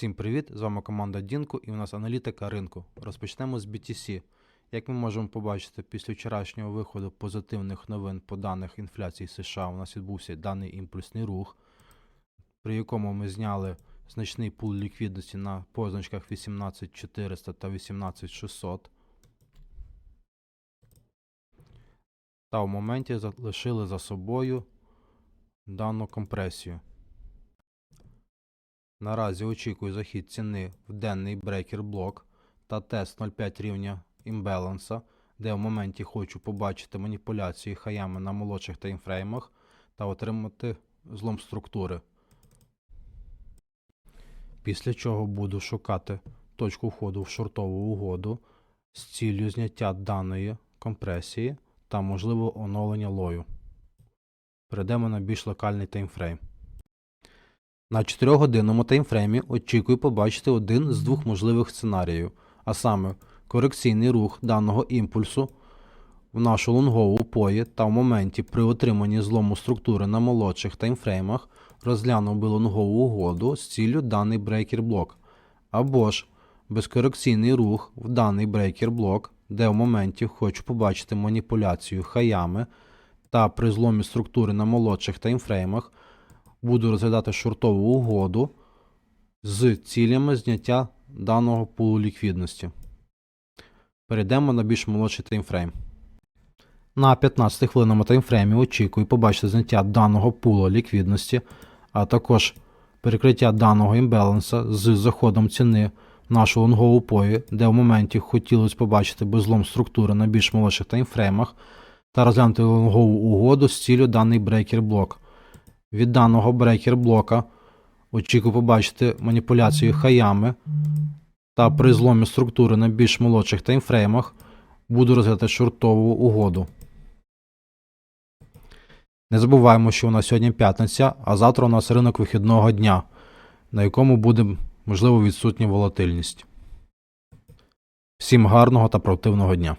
Всім привіт! З вами команда Дінко і у нас аналітика ринку. Розпочнемо з BTC. Як ми можемо побачити, після вчорашнього виходу позитивних новин по даних інфляції США у нас відбувся даний імпульсний рух, при якому ми зняли значний пул ліквідності на позначках 18400 та 18600. Та в моменті залишили за собою дану компресію. Наразі очікую захід ціни в денний брейкер блок та тест 0,5 рівня імбаланса, де в моменті хочу побачити маніпуляції хаями на молодших таймфреймах та отримати злом структури. Після чого буду шукати точку входу в шортову угоду з ціллю зняття даної компресії та можливо оновлення лою. Перейдемо на більш локальний таймфрейм. На 4-годинному таймфреймі очікую побачити один з двох можливих сценаріїв, а саме корекційний рух даного імпульсу в нашу лонгову пої та в моменті при отриманні злому структури на молодших таймфреймах розглянув би лонгову угоду з ціллю даний брейкер блок, або ж безкорекційний рух в даний брейкер блок, де в моменті хочу побачити маніпуляцію хаями та при зломі структури на молодших таймфреймах буду розглядати шортову угоду з цілями зняття даного пулу ліквідності. Перейдемо на більш молодший таймфрейм. На 15 хвилинному таймфреймі очікую побачити зняття даного пулу ліквідності, а також перекриття даного імбаланса з заходом ціни в нашу лонгову пою, де в моменті хотілося побачити безлом структури на більш молодших таймфреймах та розглянути лонгову угоду з ціллю даний брейкер блок. Від даного брейкер блока очікую побачити маніпуляцію хаями та при зломі структури на більш молодших таймфреймах буду розглядати шортову угоду. Не забуваємо, що у нас сьогодні п'ятниця, а завтра у нас ринок вихідного дня, на якому буде можливо відсутня волатильність. Всім гарного та продуктивного дня!